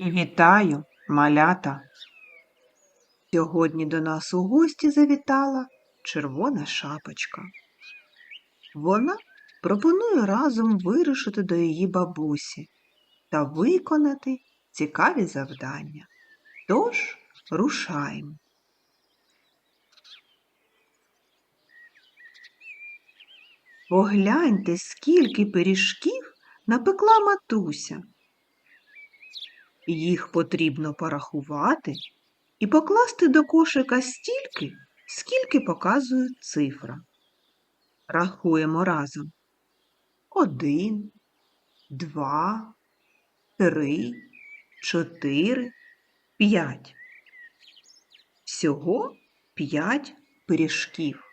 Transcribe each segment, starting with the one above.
Вітаю, малята! Сьогодні до нас у гості завітала червона шапочка. Вона пропонує разом вирушити до її бабусі та виконати цікаві завдання. Тож рушаємо. Погляньте, скільки пиріжків напекла матуся. Їх потрібно порахувати і покласти до кошика стільки, скільки показує цифра. Рахуємо разом. Один, два, три, чотири, п'ять. Всього п'ять пиріжків.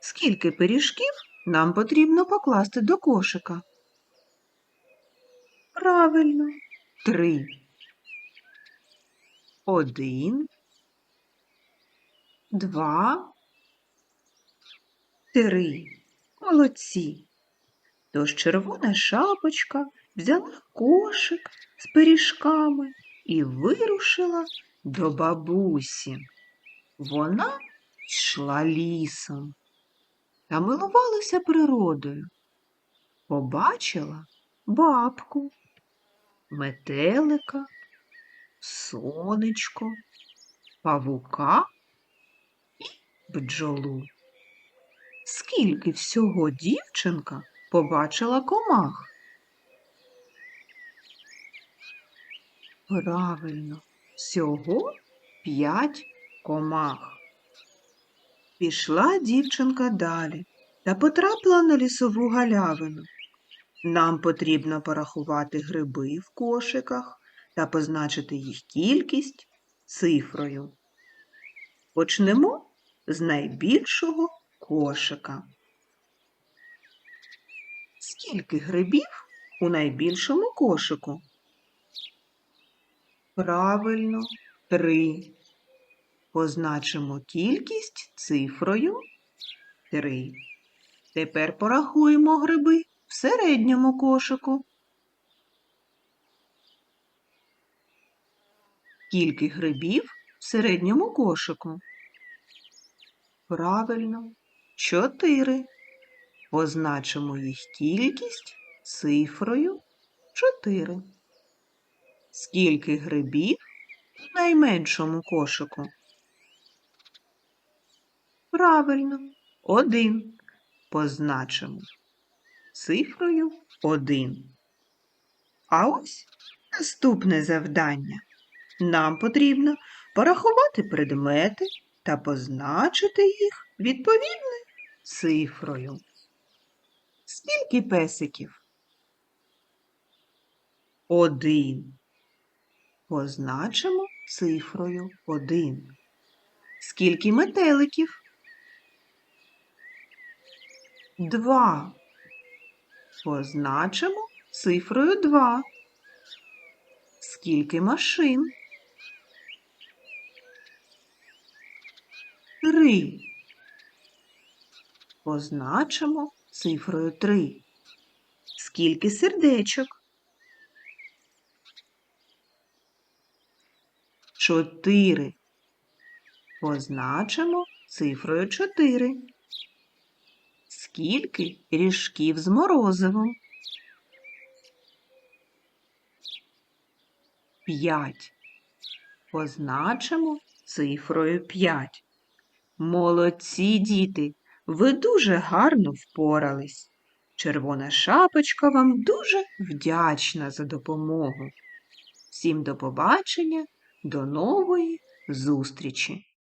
Скільки пиріжків нам потрібно покласти до кошика? Правильно, три. Один, два, три. Молодці. Тож червона шапочка взяла кошик з пиріжками і вирушила до бабусі. Вона йшла лісом та милувалася природою. Побачила бабку, метелика, сонечко, павука і бджолу. Скільки всього дівчинка побачила комах? Правильно, всього п'ять комах. Пішла дівчинка далі та потрапила на лісову галявину. Нам потрібно порахувати гриби в кошиках та позначити їх кількість цифрою. Почнемо з найбільшого кошика. Скільки грибів у найбільшому кошику? Правильно, три. Позначимо кількість цифрою 3. Тепер порахуємо гриби в середньому кошику. Скільки грибів в середньому кошику? Правильно, 4. Позначимо їх кількість цифрою 4. Скільки грибів в найменшому кошику? Правильно, один. Позначимо цифрою один. А ось наступне завдання. Нам потрібно порахувати предмети та позначити їх відповідною цифрою. Скільки песиків? Один. Позначимо цифрою один. Скільки метеликів? Два. Позначимо цифрою два. Скільки машин? Три. Позначимо цифрою три. Скільки сердечок? Чотири. Позначимо цифрою чотири. Скільки ріжків з морозивом? П'ять. Позначимо цифрою п'ять. Молодці діти, ви дуже гарно впорались. Червона шапочка вам дуже вдячна за допомогу. Всім до побачення, до нової зустрічі!